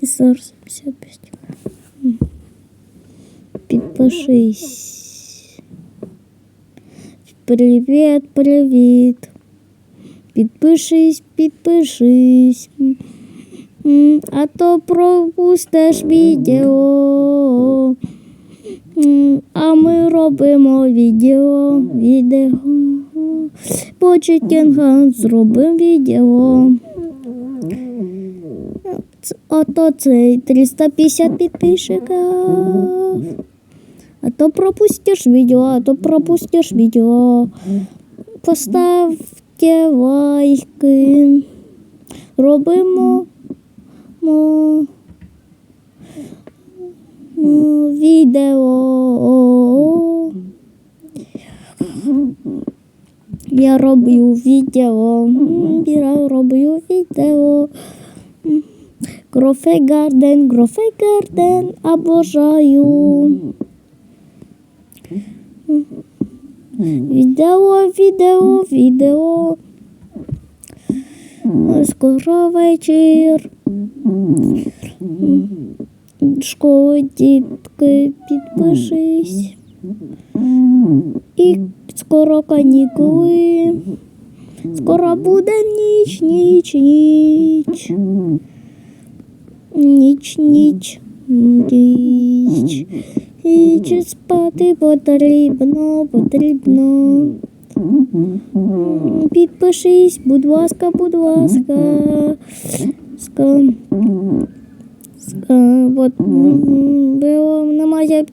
І зараз 55. Підпишись. Привіт, привіт. Підпишись, підпишись. А то пропустиш відео. А ми робимо відео, відео. По зробимо відео. Ото цей 350 підписчиків. А то пропустиш відео, а то пропустиш відео. Поставте лайки. Робимо мо, мо, відео. Я роблю відео. Я роблю відео. Грофе Гарден, Грофе Гарден, обожаю. Відео, відео, відео. Скоро вечір. Школа, дітки, підпишись. І скоро канікули. Скоро буде ніч, ніч, ніч. Ніч, ніч, ніч. І спати потрібно, потрібно. Підпишись, будь ласка, будь ласка. Ска. Ска. От, було немає